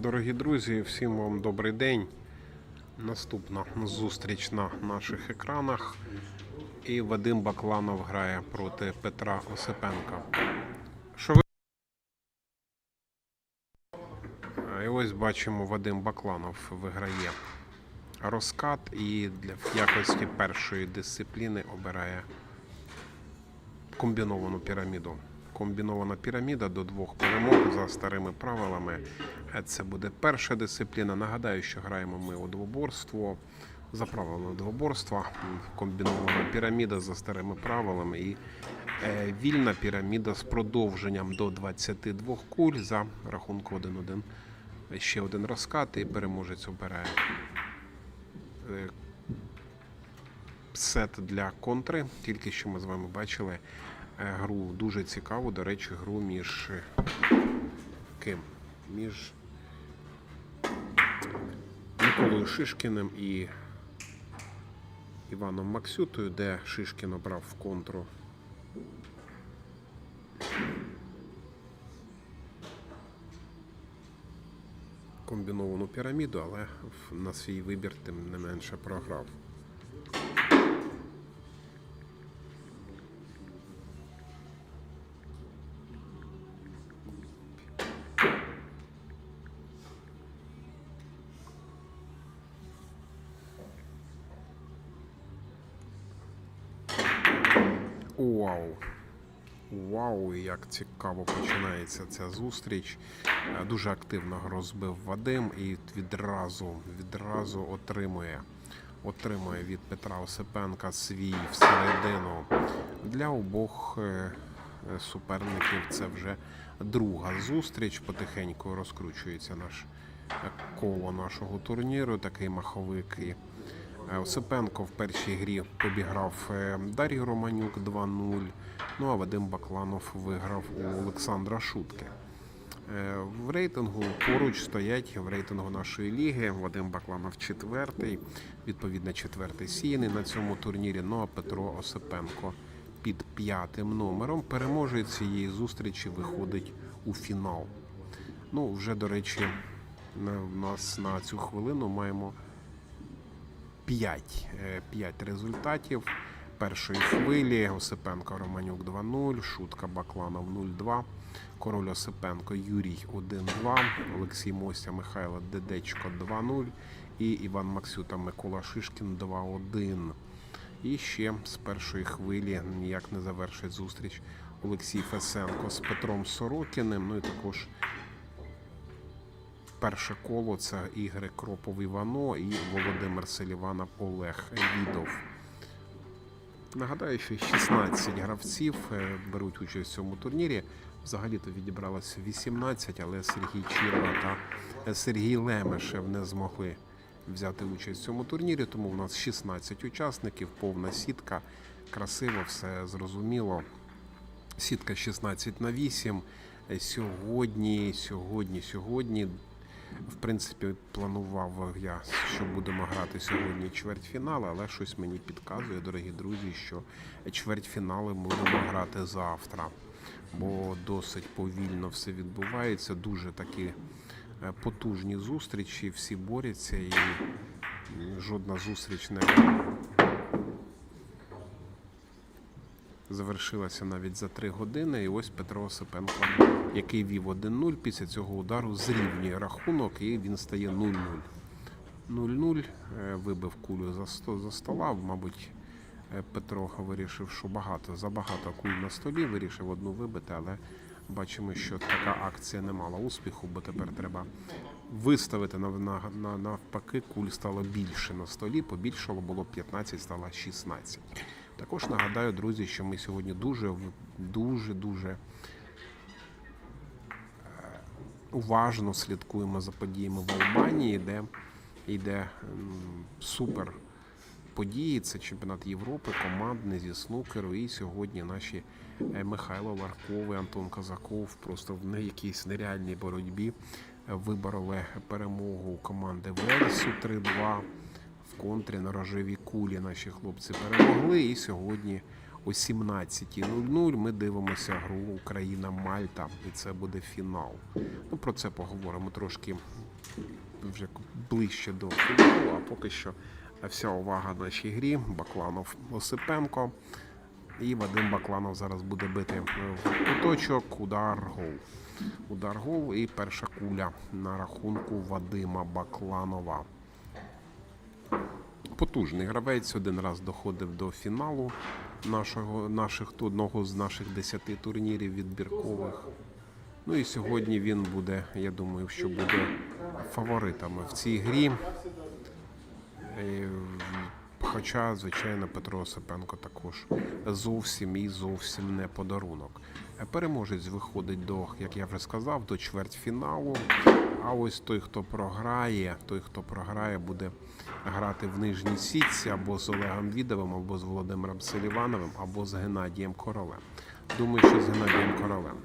Дорогі друзі, всім вам добрий день. Наступна зустріч на наших екранах. І Вадим Бакланов грає проти Петра Осипенка. Що ви... І ось бачимо, Вадим Бакланов виграє розкат і для якості першої дисципліни обирає комбіновану піраміду. Комбінована піраміда до двох перемог за старими правилами. Е, Це буде перша дисципліна. Нагадаю, що граємо ми у двоборство. За правилами двоборства. Комбінована піраміда за старими правилами і е, вільна піраміда з продовженням до 22 куль за рахунку 1-1. Ще один розкат і переможець обирає е, сет для контри. Тільки що ми з вами бачили гру дуже цікаву. До речі, гру між е, ким? Між Миколою Шишкіним і Іваном Максютою, де Шишкін обрав в контру. Комбіновану піраміду, але на свій вибір тим не менше програв. Вау, як цікаво починається ця зустріч. Е, Дуже активно розбив Вадим і відразу, відразу отримує, отримує від Петра Осипенка свій всередину. Для обох е, е, суперників це вже друга зустріч. Потихеньку розкручується наш коло нашого турніру. Такий маховик. І Осипенко в першій грі побіграв е, Дар'ю Романюк 2-0. Ну а Вадим Бакланов виграв у Олександра Шутки. Е, В рейтингу поруч стоять в рейтингу нашої ліги. Вадим Бакланов четвертий, відповідно четвертий сіяний на цьому турнірі. Ну а Петро Осипенко під п'ятим номером. Переможець цієї зустрічі виходить у фінал. Ну, вже, до речі, в нас на цю хвилину маємо 5, 5 результатів першої хвилі. Осипенко Романюк 2-0, Шутка Бакланов 0-2, Король Осипенко Юрій 1-2, Олексій Мостя Михайло Дедечко 2-0 і Іван Максюта Микола Шишкін 2-1. І ще з першої хвилі ніяк не завершить зустріч Олексій Фесенко з Петром Сорокіним. Ну і також Перше коло це Ігор Кропов Івано і Володимир Селіванов Олег Відов. Нагадаю, що 16 гравців е, беруть участь в цьому турнірі. Взагалі-то відібралося 18, але Сергій Чірва та Сергій Лемешев не змогли взяти участь в цьому турнірі, тому в нас 16 учасників, повна сітка, красиво, все зрозуміло. Сітка 16 на 8. Е, Сьогодні, сьогодні, сьогодні. В принципі, планував я, що будемо грати сьогодні чвертьфінали, але щось мені підказує, дорогі друзі, що чвертьфінали будемо грати завтра. Бо досить повільно все відбувається. Дуже такі е, потужні зустрічі, всі борються і жодна зустріч не завершилася навіть за 3 години. І ось Петро Осипенко, який вів 1-0, після цього удару зрівнює рахунок і він стає 0-0. 0-0, е, вибив кулю за, сто, за стола. Мабуть, е, Петро вирішив, що багато, забагато куль на столі, вирішив одну вибити, але бачимо, що така акція не мала успіху, бо тепер треба виставити на, на, на, навпаки, куль стало більше на столі, побільшало було 15, стало 16. Також нагадаю, друзі, що ми сьогодні дуже в- дуже дуже уважно слідкуємо за подіями в Албанії, де йде супер події. Це чемпіонат Європи, командний зі снукеру. І сьогодні наші е, Михайло Ларковий, Антон Казаков просто в не якійсь нереальній боротьбі е, вибороли перемогу команди Вельсу 3-2. Контрі на рожевій кулі наші хлопці перемогли. І сьогодні о 17.00 ми дивимося гру Україна-Мальта, і це буде фінал. Ну, про це поговоримо трошки вже ближче до фіналу, а поки що вся увага нашій грі. Бакланов Осипенко. І Вадим Бакланов зараз буде бити в куточок. Удар гол. Удар гол і перша куля на рахунку Вадима Бакланова. Потужний гравець один раз доходив до фіналу нашого, наших, одного з наших десяти турнірів відбіркових. Ну і сьогодні він буде, я думаю, що буде фаворитами в цій грі. Хоча, звичайно, Петро Осипенко також зовсім і зовсім не подарунок. Е, Переможець виходить до, як я вже сказав, до чвертьфіналу. А ось той, хто програє, той, хто програє, буде грати в нижній сітці або з Олегом Відовим, або з Володимиром Селівановим, або з Геннадієм Королем. Думаю, що з Геннадієм Королем.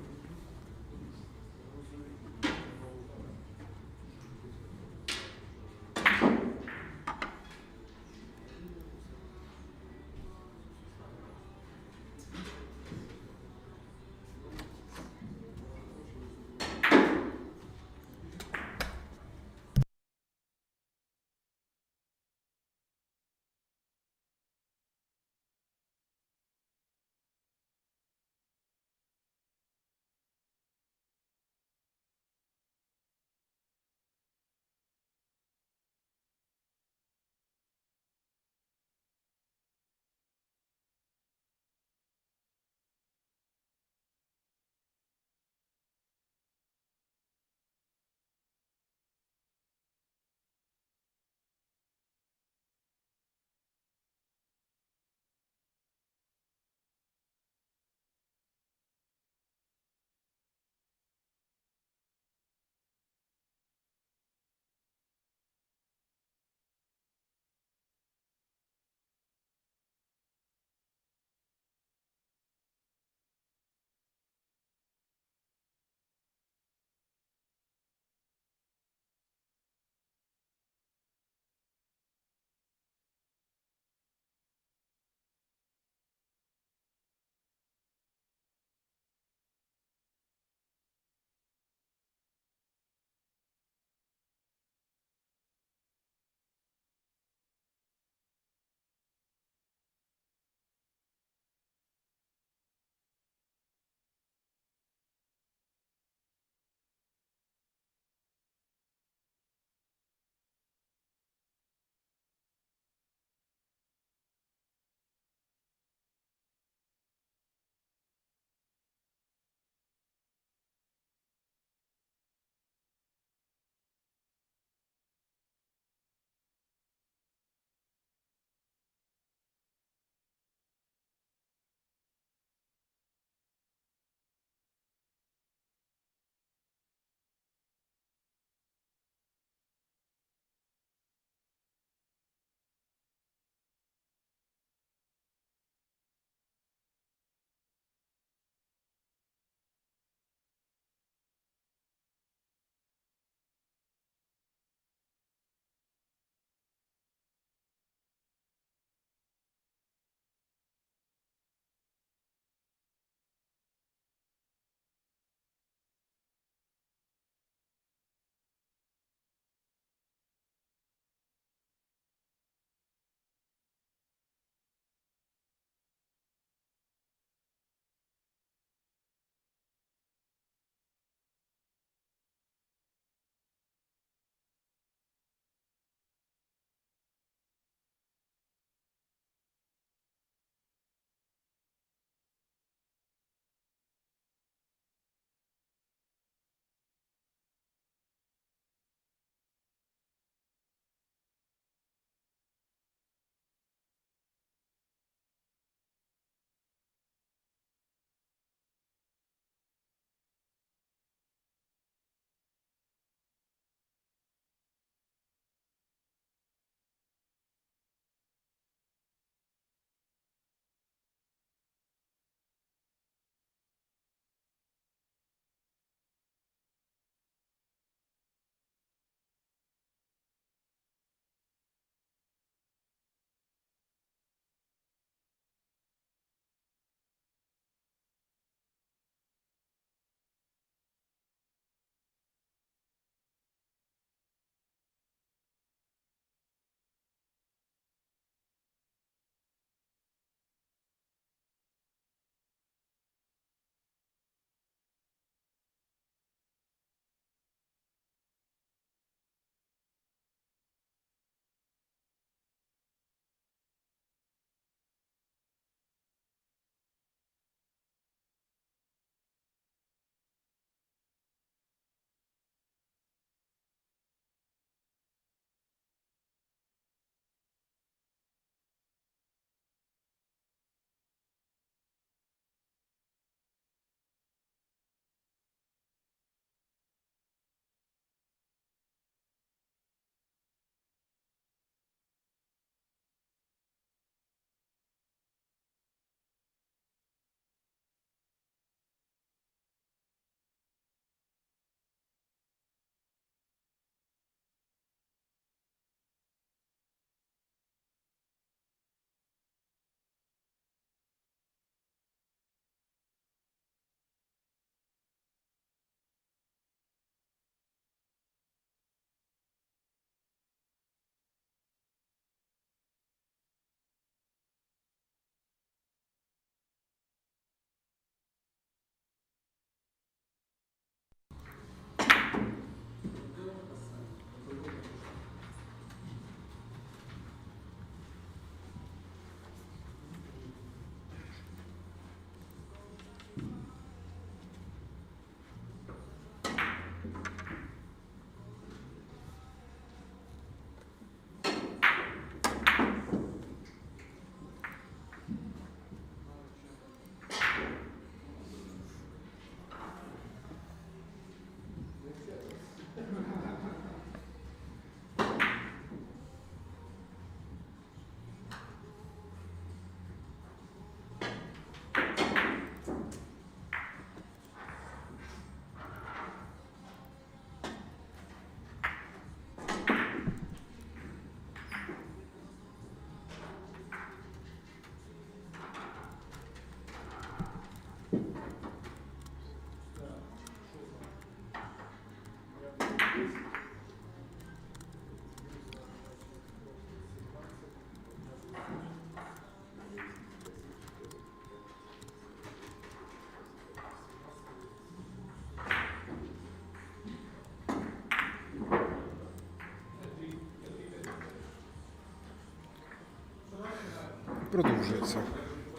продовжується.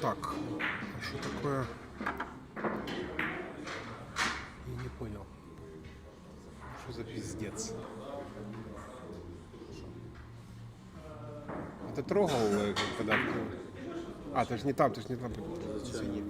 Так, а что такое? Я не понял. Что за пиздец? А ты трогал, э, когда открыл? А, ты же не там, ты же не там. Извини.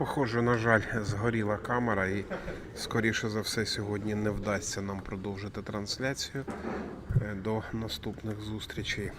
Похоже, на жаль, згоріла камера і скоріше за все сьогодні не вдасться нам продовжити трансляцію. Е, До наступних зустрічей.